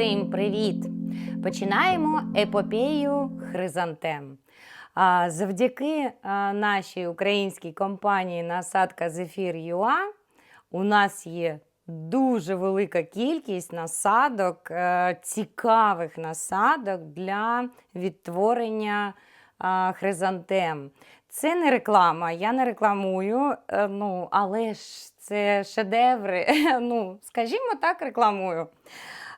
Всім привіт! Починаємо епопею хризантем. Завдяки нашій українській компанії Насадка Зефір ЮА у нас є дуже велика кількість насадок, е, цікавих насадок для відтворення хризантем. Це не реклама, я не рекламую, е, ну, але ж це шедеври. Ну, скажімо так, рекламую.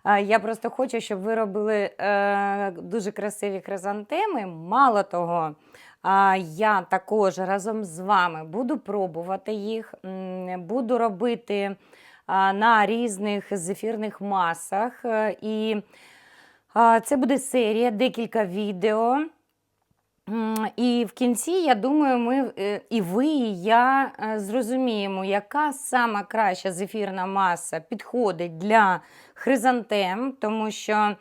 Я просто хочу, щоб ви робили е, дуже красиві хризантеми. Мало того, я також разом з вами буду пробувати їх, буду робити на різних зефірних масах. е, І це буде серія, декілька відео. І в кінці, я думаю, ми е, і ви, і я е, зрозуміємо, яка сама краща зефірна маса підходить для хризантем, тому що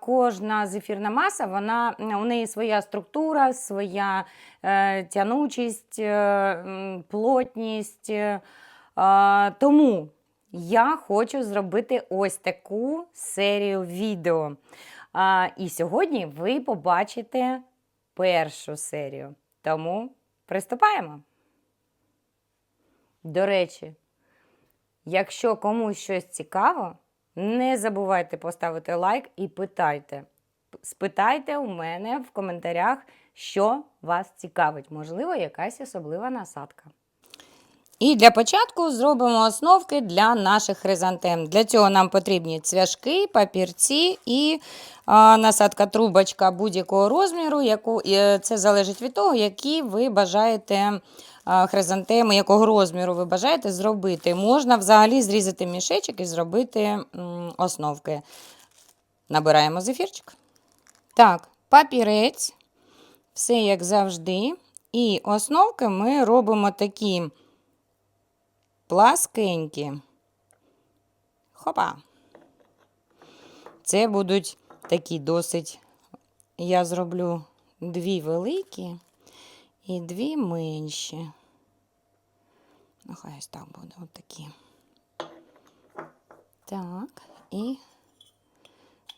кожна зефірна маса, вона, у неї своя структура, своя е, тянучість, плотність. тому я хочу зробити ось таку серію відео. І сьогодні ви побачите першу серію. Тому приступаємо. До речі, якщо комусь щось цікаво, не забувайте поставити лайк і питайте. Спитайте у мене в коментарях, що вас цікавить. Можливо, якась особлива насадка. І для початку зробимо основки для наших хризантем. Для цього нам потрібні цвяшки, папірці і насадка трубочка будь-якого розміру. Яку, е, це залежить від того, які ви бажаєте хризантеми, якого розміру ви бажаєте зробити. Можна взагалі зрізати мішечок і зробити основки. Набираємо зефірчик. Так, папірець, все як завжди. І основки ми робимо такі пласкенькі. Хопа. Це будуть такі досить. Я зроблю дві великі і дві менші. Ну, хай ось так буде, от такі. Так, і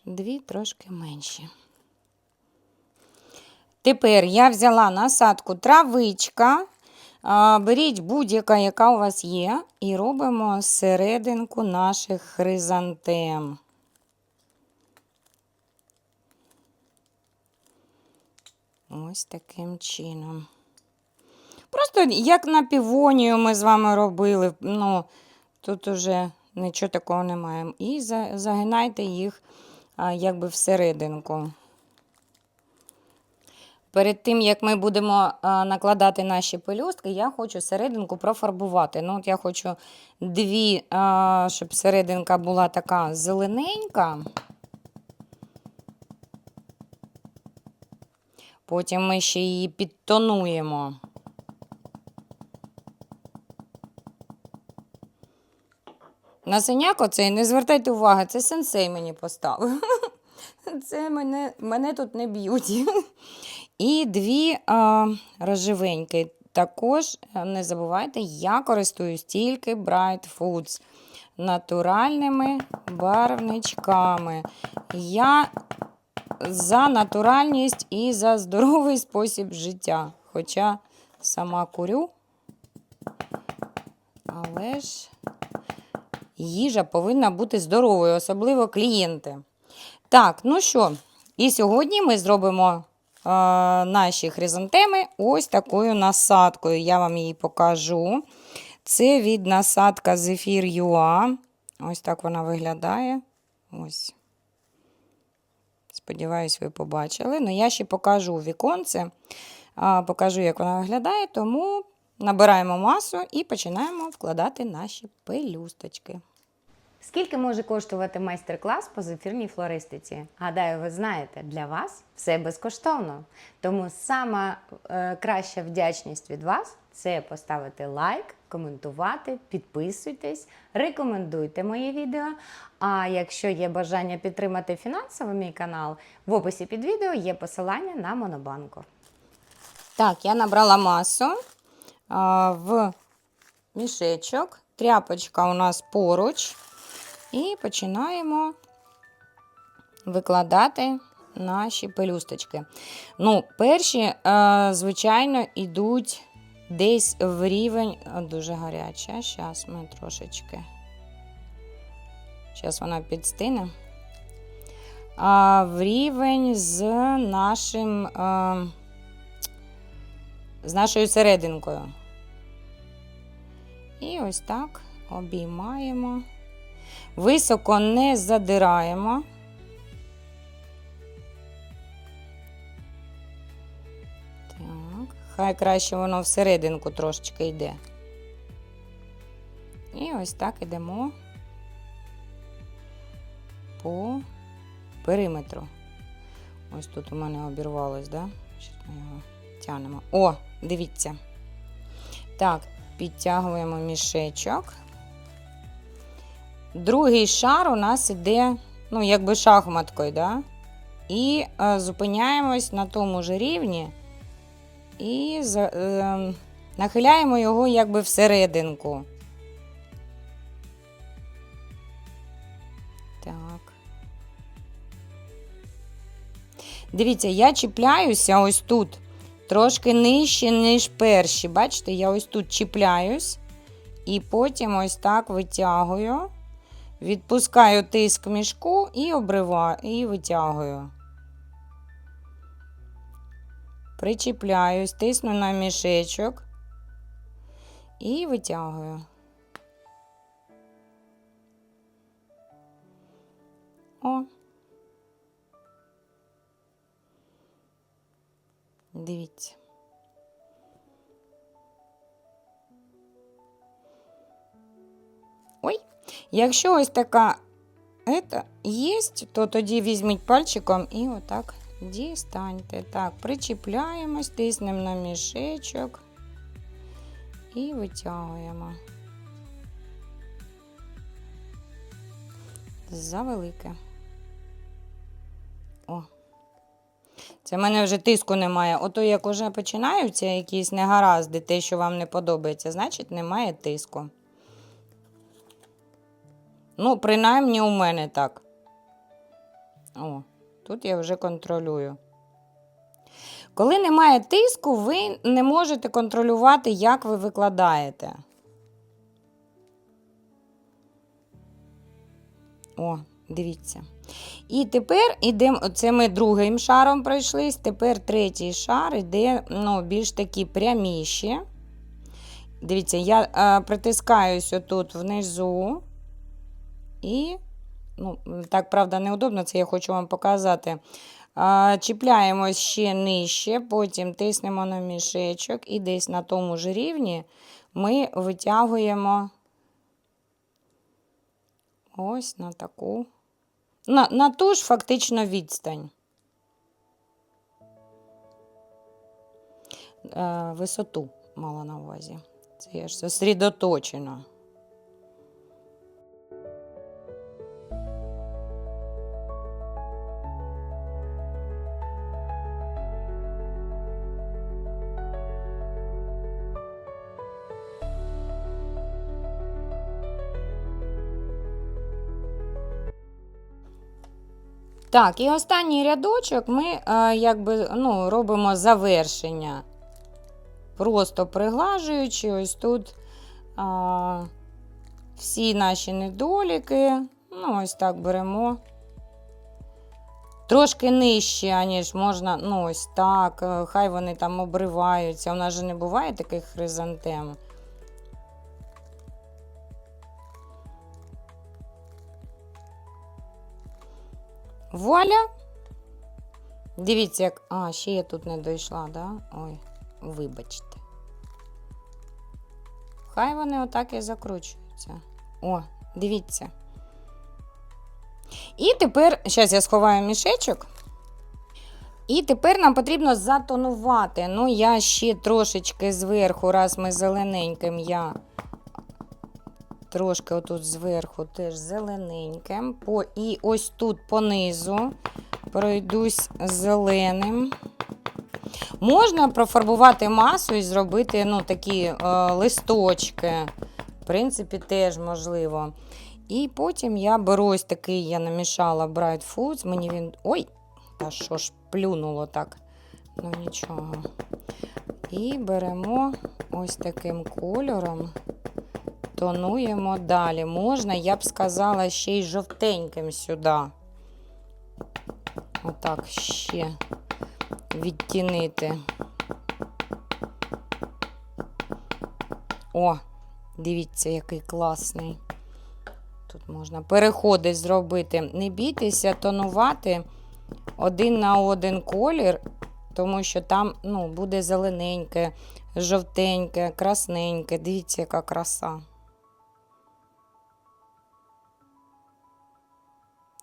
дві трошки менші. Тепер я взяла насадку травичка. Беріть будь-яка, яка у вас є, і робимо серединку наших хризантем. Ось таким чином. Просто як на півонію ми з вами робили. Ну, тут уже нічого такого немає. І загинайте їх якби всерединку. Перед тим, як ми будемо накладати наші пелюстки, я хочу серединку профарбувати. Ну, от я хочу дві, щоб серединка була така зелененька. Потім ми ще її підтонуємо. На синяк оцей не звертайте уваги, це сенсей мені поставив. Це мене, мене тут не б'ють. І дві а, розживенькі. Також не забувайте, я користуюсь тільки Bright Foods натуральними барвничками. Я за натуральність і за здоровий спосіб життя. Хоча сама курю, але ж їжа повинна бути здоровою, особливо клієнти. Так, ну що, і сьогодні ми зробимо е, наші хризантеми ось такою насадкою. Я вам її покажу. Це від насадка Зефір Юа. Ось так вона виглядає. Ось. Сподіваюсь, ви побачили. Ну, я ще покажу віконце, покажу, як вона виглядає, тому набираємо масу і починаємо вкладати наші пелюсточки. Скільки може коштувати майстер-клас по зефірній флористиці? Гадаю, ви знаєте, для вас все безкоштовно. Тому сама е, краща вдячність від вас це поставити лайк, коментувати, підписуйтесь, рекомендуйте моє відео. А якщо є бажання підтримати фінансово мій канал, в описі під відео є посилання на Монобанку. Так, я набрала масу а, в мішечок. Тряпочка у нас поруч. І починаємо викладати наші пелюсточки. Ну, перші, е, звичайно, йдуть десь в рівень. Дуже гаряча. Зараз ми трошечки. Зараз вона підстине. А, в рівень з нашим. Е, з нашою серединкою. І ось так обіймаємо. Високо не задираємо. Так, хай краще воно всерединку трошечки йде. І ось так ідемо по периметру. Ось тут у мене обірвалось, да? Щас ми його тягнемо. О, дивіться. Так, підтягуємо мішечок. Другий шар у нас іде, ну, якби шахматкою, да? І е, зупиняємось на тому ж рівні і е, нахиляємо його якби всерединку. Так. Дивіться, я чіпляюся ось тут трошки нижче, ніж перші. Бачите, я ось тут чіпляюсь і потім ось так витягую, відпускаю тиск мішку і обриваю, і витягую. Причіпляюсь, тисну на мішечок і витягую. О. Дивіться. Якщо ось така ета є, то тоді візьміть пальчиком і отак дістаньте. Так, причіпляємось, тиснемо на мішечок і витягуємо. Завелике. О. Це в мене вже тиску немає. Ото як уже починаються якісь негаразди, те, що вам не подобається, значить немає тиску. Ну, принаймні у мене так. О, тут я вже контролюю. Коли немає тиску, ви не можете контролювати, як ви викладаєте. О, дивіться. І тепер ідемо, це ми другим шаром пройшлись, тепер третій шар іде ну, більш такі пряміші. Дивіться, я е, притискаюсь отут внизу. І, ну, так, правда, неудобно, це я хочу вам показати. Чіпляємось ще нижче, потім тиснемо на мішечок і десь на тому ж рівні ми витягуємо ось на таку на, на ту ж фактично відстань. Е, висоту мала на увазі. Це я ж зосередоточена. Так, і останній рядочок ми е, якби, ну, робимо завершення. Просто приглажуючи, ось тут е, всі наші недоліки. Ну, ось так беремо. Трошки нижче, аніж можна, ну, ось так. е, Хай вони там обриваються. У нас же не буває таких хризантем. Вуаля! Дивіться, як. А, ще я тут не дійшла, да? Ой, вибачте. Хай вони отак і закручуються. О, дивіться. І тепер, зараз я сховаю мішечок. І тепер нам потрібно затонувати. Ну, я ще трошечки зверху, раз ми зелененьким, я трошки отут зверху теж зелененьким. По, і ось тут понизу пройдусь зеленим. Можна профарбувати масу і зробити ну, такі е, листочки. В принципі, теж можливо. І потім я беру ось такий, я намішала Bright Foods. Мені він. Ой! Та що ж плюнуло так? Ну нічого. І беремо ось таким кольором, тонуємо далі. Можна, я б сказала, ще й жовтеньким сюди. Отак ще відтінити. О, дивіться, який класний. Тут можна переходи зробити. Не бійтеся тонувати один на один колір, тому що там ну, буде зелененьке, жовтеньке, красненьке. Дивіться, яка краса.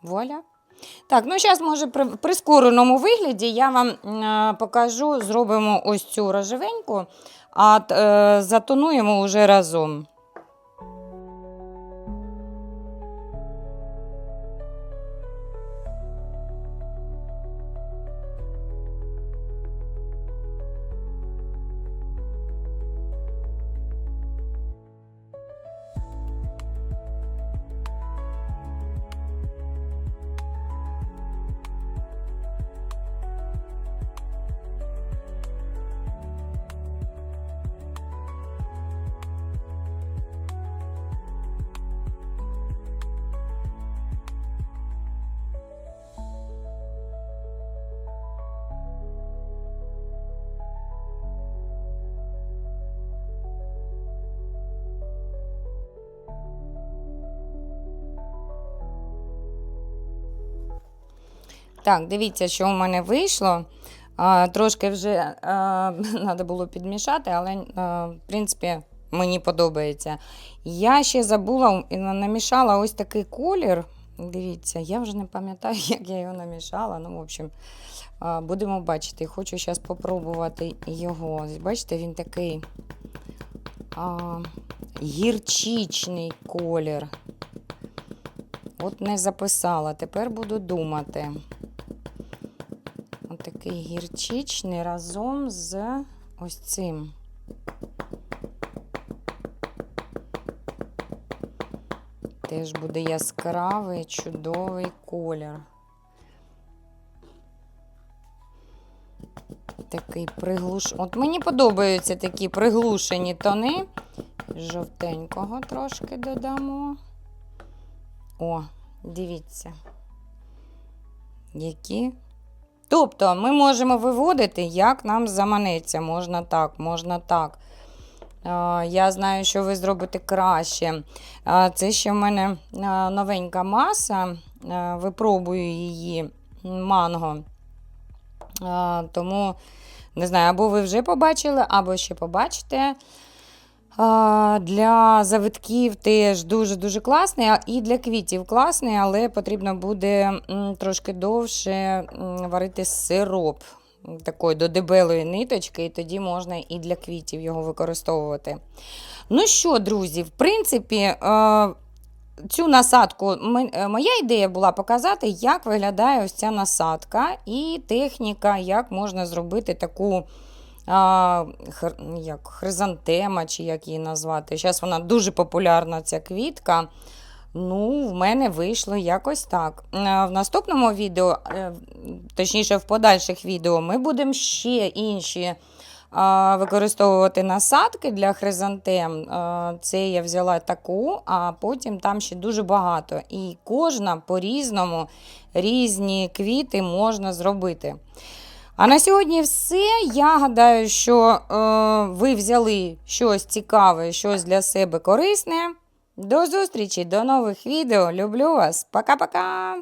Вуаля. Так, ну зараз, може, при прискореному вигляді я вам е, покажу, зробимо ось цю рожевеньку, а е, затонуємо вже разом. Так, дивіться, що у мене вийшло. А, трошки вже треба було підмішати, але, а, в принципі, мені подобається. Я ще забула, намішала ось такий колір. Дивіться, я вже не пам'ятаю, як я його намішала. Ну, в общем, а, будемо бачити. Хочу зараз спробувати його. Бачите, він такий а, гірчичний колір. От не записала, тепер буду думати. Отакий гірчичний разом з ось цим. Теж буде яскравий, чудовий колір. Такий приглуш. От мені подобаються такі приглушені тони. Жовтенького трошки додамо. О, дивіться. Які. Тобто ми можемо виводити, як нам заманеться. Можна так, можна так. Я знаю, що ви зробите краще. Це ще в мене новенька маса. Випробую її манго. Тому, не знаю, або ви вже побачили, або ще побачите. Для завитків теж дуже-дуже класний, і для квітів класний, але потрібно буде трошки довше варити сироп такої до дебелої ниточки, і тоді можна і для квітів його використовувати. Ну що, друзі, в принципі, е, цю насадку, е, моя ідея була показати, як виглядає ось ця насадка і техніка, як можна зробити таку а, хр, як хризантема, чи як її назвати. Зараз вона дуже популярна, ця квітка. Ну, в мене вийшло якось так. Е, В наступному відео, е, точніше, в подальших відео, ми будемо ще інші використовувати насадки для хризантем. Це я взяла таку, а потім там ще дуже багато. І кожна по-різному різні квіти можна зробити. А на сьогодні все. Я гадаю, що е, ви взяли щось цікаве, щось для себе корисне. До зустрічі, до нових відео. Люблю вас. Пока-пока!